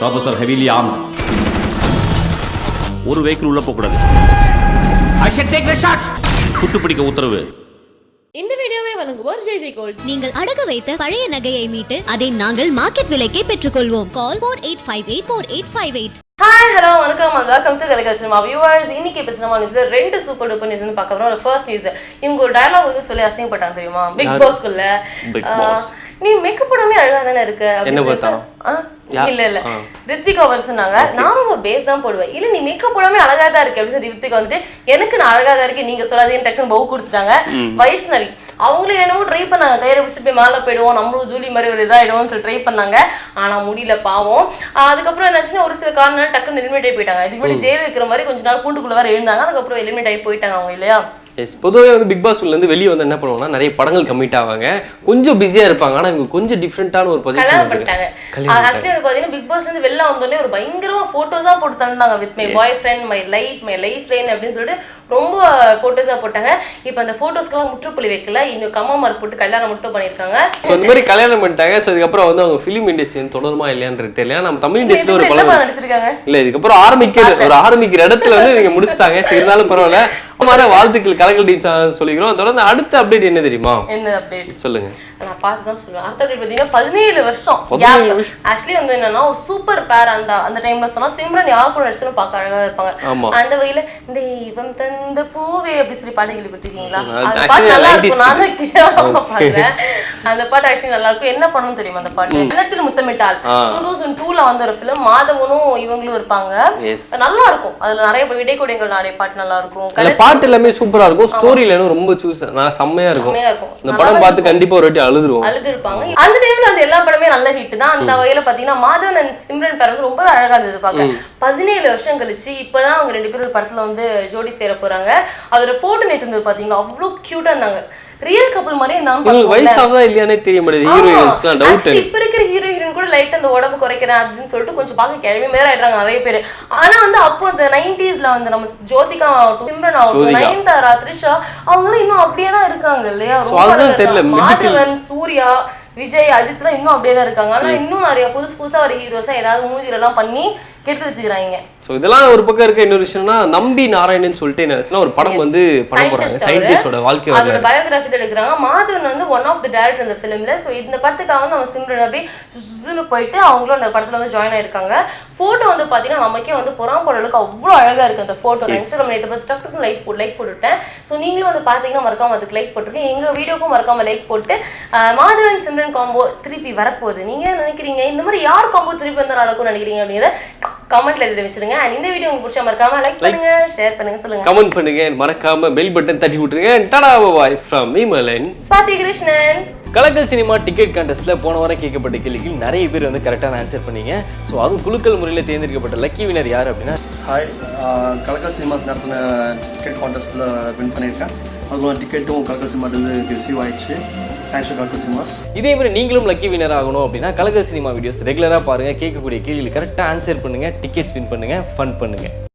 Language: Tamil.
ப்ரொஃபசர் ஹெவிலி ஆம் ஒரு வெஹிக்கிள் உள்ள போகக்கூடாது. சுட்டு பிடிக்க உத்தரவு. இந்த வீடியோவை வழங்குவோர் ஜெய் ஜெய் கோல்ட். நீங்கள் அடகு வைத்த பழைய நகையை மீட்டு அதை நாங்கள் மார்க்கெட் விலைக்கே பெற்றுக்கொள்வோம். Call four eight five eight four eight five eight hi hello வணக்கம் அண்ட் வெல்கம் டு கலைகள் சினிமா வியூவர்ஸ் இன்னைக்கு இப்போ சினிமா நியூஸ்ல ரெண்டு சூப்பர் டூப்பர் நியூஸ் வந்து பார்க்க போறோம். ஃபர்ஸ்ட் நியூஸ் இவங்க ஒரு டயலாக் வந்து சொல்லி அசிங்கப்பட்டாங்க தெரியுமா? பிக் பாஸ்க்குள்ள. நீ மேக்கப் போடாமே அழகா தானே இருக்க? அப்படின்னு என்ன? யா- இல்ல இல்ல. ரித்விகா வந்து சொன்னாங்க நான் ரொம்ப பேஸ் தான் போடுவேன். இல்ல நீ மேக்கப் போடாமே அழகா தான் இருக்கு. அப்படின்னு சொல்லி ரித்விகா வந்துட்டு எனக்கு நான் அழகா தான் இருக்கேன். நீங்க சொல்லாதீங்கன்னு டக்குன்னு பவு கொடுத்துட்டாங்க. வைஷ்ணவி அவங்களும் என்னமோ ட்ரை பண்ணாங்க. கயிறை பிடிச்சிட்டு போய் மேலே போயிடுவோம். நம்மளும் ஜூலி மாதிரி ஒரு இதாயிடுவோம்னு சொல்லி ட்ரை பண்ணாங்க. ஆனா முடியல பாவம். அதுக்கப்புறம் என்னாச்சுன்னா ஒரு சில காரணம் டக்குன்னு எலிமினேட் ஆகி போயிட்டாங்க. இதுக்கு முன்னாடி ஜெயில் இருக்கிற மாதிரி கொஞ்ச நாள் கூண்டுக்குள்ள வேற எழுந்தாங்க. அதுக்கப்புறம் எலிமினேட் ஆகி போயிட்டாங்க அவங்க இல்லையா? எஸ் பொதுவாக வந்து பிக் பாஸ் இருந்து வெளியே வந்து என்ன பண்ணுவாங்கன்னா நிறைய படங்கள் கமிட் ஆவாங்க. கொஞ்சம் பிஸியா இருப்பாங்க. ஆனா இவங்க கொஞ்சம் டிஃப்ரெண்டான ஒரு பொசிஷன் பண்ணிட்டாங்க. ஆக்சுவலி வந்து பாத்தீங்கன்னா பிக் பாஸ் வந்து வெளில வந்தோடனே ஒரு பயங்கரமா போட்டோஸ் தான் போட்டு தந்தாங்க. With my boyfriend my life my life line அப்படின்னு சொல்லிட்டு ரொம்ப போட்டோஸா போட்டாங்க. இப்போ அந்த போட்டோஸ்க்கெல்லாம் முற்றுப்புள்ளி வைக்கல. இன்னும் கம்மா மார்க் போட்டு கல்யாணம் மட்டும் பண்ணியிருக்காங்க. ஸோ இந்த மாதிரி கல்யாணம் பண்ணிட்டாங்க. ஸோ இதுக்கப்புறம் வந்து அவங்க ஃபிலிம் இண்டஸ்ட்ரி தொடருமா இல்லையான்றது தெரியல. நம்ம தமிழ் இண்டஸ்ட்ரியில் ஒரு படம் நடிச்சிருக்காங்க இல்ல இதுக்கப்புறம் ஆரம்பிக்கிறது ஒரு ஆரம்பிக்கிற இடத்துல வந்து நீங்க முடிச்சிட்டாங்க. இருந்தாலும் பரவாயில்ல. மாதிரி வாழ்த்துக்கள் கலக்கல் டீம் சொல்லிக்கிறோம். தொடர்ந்து அடுத்த அப்டேட் என்ன தெரியுமா? என்ன அப்டேட் சொல்லுங்க. நான் பார்த்து தான் சொல்லுவேன். அடுத்த update பார்த்தீங்கன்னா பதினேழு வருஷம். ஆக்சுவலி வந்து என்னன்னா ஒரு சூப்பர் பேர் அந்த அந்த டைம்ல சொன்னா சிம்ரன் யார் கூட நடிச்சாலும் பார்க்க அழகா இருப்பாங்க. அந்த வகையில தெய்வம் தந்த பூவே அப்படி சொல்லி பாட்டு கேள்விப்பட்டிருக்கீங்களா? அந்த பாட்டு நல்லா 90s இருக்கும் நான் பாக்குறேன் அந்த பாட்டு ஆக்சுவலி நல்லா இருக்கும். என்ன பண்ணணும் தெரியுமா அந்த பாட்டு? வெள்ளத்தில் முத்தமிட்டால். டூ தௌசண்ட் டூல வந்த ஒரு ஃபிலிம் மாதவனும் இவங்களும் இருப்பாங்க. நல்லா இருக்கும். அதுல நிறைய விடைக்கொடைகள் நிறைய பாட்டு நல்லா இருக்கும். பாட்டு எல்லாமே சூப்பரா இருக்கும். ஸ்டோரி லைனும் ரொம்ப சூஸ் நான் செம்மையா இருக்கும். இந்த படம் பார்த்து கண்டிப்பா ஒரு வாட்டி அழுதுருவோம் அழுது இருப்பாங்க அந்த டைம்ல அந்த எல்லா படமே நல்ல ஹிட் தான். அந்த வகையில பாத்தீங்கன்னா மாதவன் and சிம்ரன் பேர் வந்து ரொம்ப அழகா இருந்தது பார்க்க. பதினேழு வருஷம் கழிச்சு இப்பதான் அவங்க ரெண்டு பேரும் படத்துல வந்து ஜோடி சேர போறாங்க. அதோட போட்டோ நேற்று இருந்தது பாத்தீங்களா? அவ்வளவு கியூட்டா இருந்தாங்க. ரியல் கப்பல் மாதிரி இருந்தாங்க? வயசாவதா இல்லையானே தெரிய மாட்டேங்குது ஹீரோயின்ஸ்லாம் டவுட் Actually, இப்ப இருக்கிற ஹீரோ கூட லைட் அந்த உடம்பு குறைக்கிறேன் அப்படின்னு சொல்லிட்டு கொஞ்சம் பார்க்க கிழமை மேல ஆயிடுறாங்க நிறைய பேர். ஆனா வந்து அப்போ அந்த நைன்டிஸ்ல வந்து நம்ம ஜோதிகா ஆகட்டும் சிம்ரன் ஆகட்டும். நயன்தாரா த்ரிஷா அவங்களும் இன்னும் அப்படியே தான் இருக்காங்க இல்லையா? ரொம்ப மாதவன் சூர்யா விஜய் அஜித்லாம் இன்னும் அப்படியே தான் இருக்காங்க. ஆனா இன்னும் நிறைய புதுசு புதுசா வர ஹீரோஸா ஏதாவது எல்லாம் பண்ணி கெடுத்து வச்சுக்கிறாங்க. ஸோ இதெல்லாம் ஒரு பக்கம் இருக்க இன்னொரு விஷயம்னா நம்பி நாராயணன் சொல்லிட்டு என்ன ஒரு படம் வந்து பண்ண போறாங்க. சயின்டிஸ்டோட. வாழ்க்கை அதோட பயோகிராஃபி எடுக்கிறாங்க. மாதவன் வந்து ஒன் ஆஃப் த டேரக்டர் இந்த ஃபிலிம்ல ஸோ இந்த படத்துக்காக வந்து அவங்க சிம்ரன் அப்படி சுன்னு போயிட்டு அவங்களும் அந்த படத்துல வந்து ஜாயின் ஆயிருக்காங்க. போட்டோ வந்து பாத்தீங்கன்னா நமக்கே வந்து புறாம் போட அளவுக்கு அவ்வளோ அழகா இருக்கு அந்த போட்டோ இன்ஸ்டாகிராம் நேற்று பார்த்து டக்கு லைக் போட்டு லைக் போட்டுவிட்டேன் ஸோ நீங்களும் வந்து பாத்தீங்கன்னா மறக்காம அதுக்கு லைக் போட்டுருக்கேன் எங்க வீடியோக்கும் மறக்காம லைக் போட்டு மாதவன் சிம்ரன் காம்போ திருப்பி வரப்போகுது. நீங்க நினைக்கிறீங்க? இந்த மாதிரி யார் காம்போ திருப்பி வந்தா நடக்கும்னு நினைக்கிறீங்க அப்படிங்கிறத கமெண்ட்ல எழுதி வச்சிருங்க. அண்ட் இந்த வீடியோ உங்களுக்கு பிடிச்சா மறக்காம லைக் பண்ணுங்க ஷேர் பண்ணுங்க சொல்லுங்க. கமெண்ட் பண்ணுங்க. மறக்காம பெல் பட்டன் தட்டி விட்டுருங்க. டடா பாய் ஃப்ரம் மீமலன் ஸ்வாதி கிருஷ்ணன் கலக்கல் சினிமா டிக்கெட் கான்டெஸ்ட்ல போன வாரம் கேட்கப்பட்ட கேள்விக்கு நிறைய பேர் வந்து கரெக்டான ஆன்சர் பண்ணீங்க. ஸோ அதுவும் குலுக்கல் முறையில் தேர்ந்தெடுக்கப்பட்ட லக்கி வினர் யார் அப்படின்னா? ஹாய் கலக்கல் சினிமாஸ் நடத்தின டிக்கெட் கான்டெஸ்ட்டில் வின் பண்ணியிருக்கேன். அதுவும் டிக்கெட்டும் கலக்கல் எனக்கு ரிசீவ் ஆயிடுச்சு. தேங்க்ஸ் கலக்கல் சினிமாஸ் இதே மாதிரி நீங்களும் லக்கி வினர் ஆகணும் அப்படின்னா கலக்கல் சினிமா வீடியோஸ் ரெகுலராக பாருங்கள் கேட்கக்கூடிய கேள்விகள் கரெக்டாக ஆன்சர் பண்ணுங்கள் டிக்கெட்ஸ் வின் பண்ணுங்கள் ஃபன் பண்ணுங்கள்